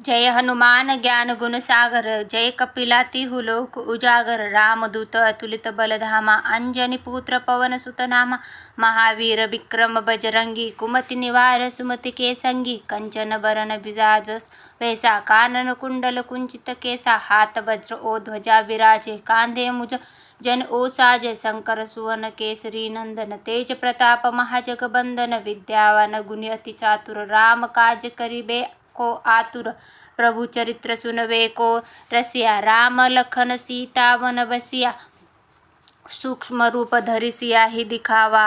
जय हनुमान ज्ञान गुण सागर जय कपिलातिहु लोक उजागर रामदूत अतुलित बलधामा अंजनी पुत्र पवन सुतनामा महावीर विक्रम बजरंगी कुमति निवार सुमति केसंगी कंचन बरन बिजाज वैसा कानन कुंडल कुंचित केसा हाथ वज्र ओ ध्वजा विराजे कांधे मुज जन ओ साजय शंकर सुवन केसरी नंदन तेज प्रताप महाजगबंदन विद्यावान गुणी अति चातुर राम काज करिबे को आतुर। प्रभु चरित्र सुनवे को रसिया। राम लखन सीता वन बसिया। सूक्ष्म रूप धरि सिया ही दिखावा।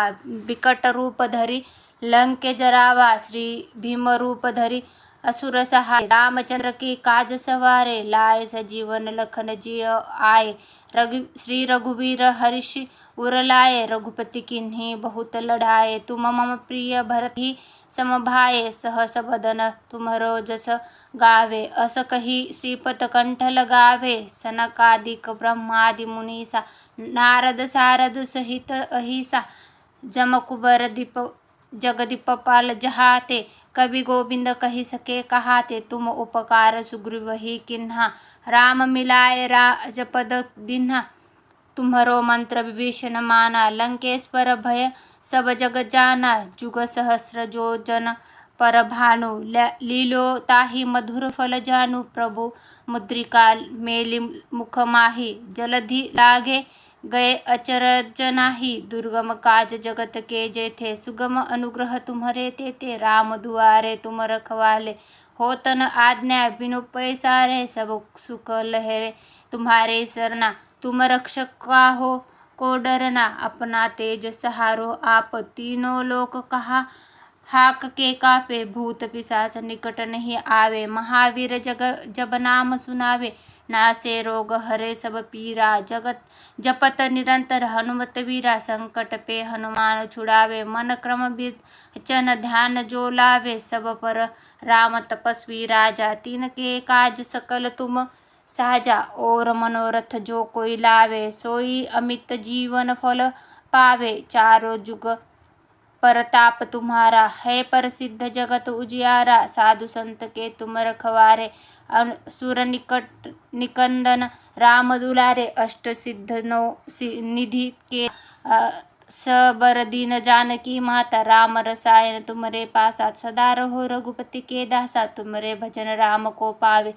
विकट रूप धरि लंके जरावा। श्री भीम रूप धरि असुर सहाय। रामचंद्र के काज सवारे। लाए सजीवन लखन जिय आए। रघु श्री रघुवीर हर्ष उर लाए रघुपति किन्हीं बहुत लड़ाए। तुम मम प्रिय भरत ही समभाये सहस बदन तुमरो जस गावे। अस कही श्रीपत कंठ लगावे, सनकादिक ब्रह्मादि मुनीसा, नारद सारद सहित अहिसा। जमकुबर दीप, जगदीप पाल जहाते, कवि गोविंद कही सके कहाते। तुम उपकार सुग्रीव ही किन्हा, राम मिलाए राजपद दिन्हा। तुम्हरो मंत्र विभीषण माना, लंकेश्वर भय सब जग जाना, जुग सहस्र जो जन पर भानु। लीलो ताही मधुर फल जानु, प्रभु मुद्रिका मेली मुख माही। जलधि लागे गए अचरज नाही, दुर्गम काज जगत के जेथे। सुगम अनुग्रह तुम्हारे तेते राम दुआरे तुम रखवाले। होतन आज्ञा, बिनु पैसारे सब सुख लहरे तुम्हारे सरना। तुम रक्षक का हो को डरना अपना तेज सहारो आप तीनों लोक कहा। हाक के कापे भूत पिशाच निकट नहीं आवे। महावीर जग जब नाम सुनावे। नासे रोग हरे सब पीरा। जगत जपत निरंतर हनुमत वीरा। संकट पे हनुमान छुड़ावे। मन क्रम चन ध्यान जो लावे। सब पर राम तपस्वी राजा। तीन के काज सकल तुम साजा ओर मनोरथ जो कोई लावे सोई अमित जीवन फल पावे। चारो जुग परताप तुम्हारा है प्रसिद्ध जगत उजियारा। साधु संत के तुम रखवारे सुर निकट निकंदन राम दुलारे। अष्ट सिद्ध नो निधि के सबर दीन जानकी माता। राम रसायन तुमरे पासा सदा रहो रघुपति के दासा तुमरे भजन राम को पावे।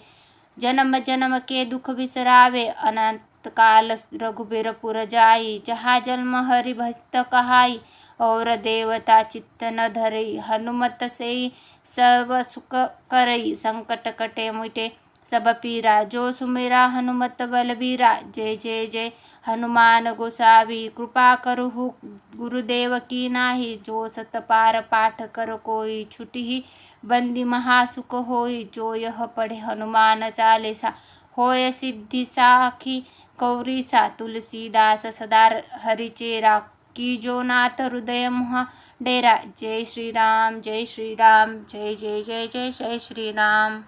जन्म जन्म के दुख बिसरावे अनंत काल रघुबीर पुर जाई, जहा जन्म हरि भक्त कहाई, और देवता चित्त न धरई हनुमत से सब सुख करई, संकट कटे मिटे, सब पीरा, जो सुमेरा हनुमत बलबीरा, जय जय जय हनुमान गोसावी, कृपा करहु गुरुदेव की नाही, जो सत पार पाठ कर कोई छुटी ही, बंदी महासुख होई, जो यह पढ़े हनुमान चालीसा। होय सिद्धि साखी कौरीसा, तुलसीदास सदार हरिचेरा की जो नाथ हृदय मुहा डेरा। जय श्री राम जय श्री राम जय जय जय जय जय श्री राम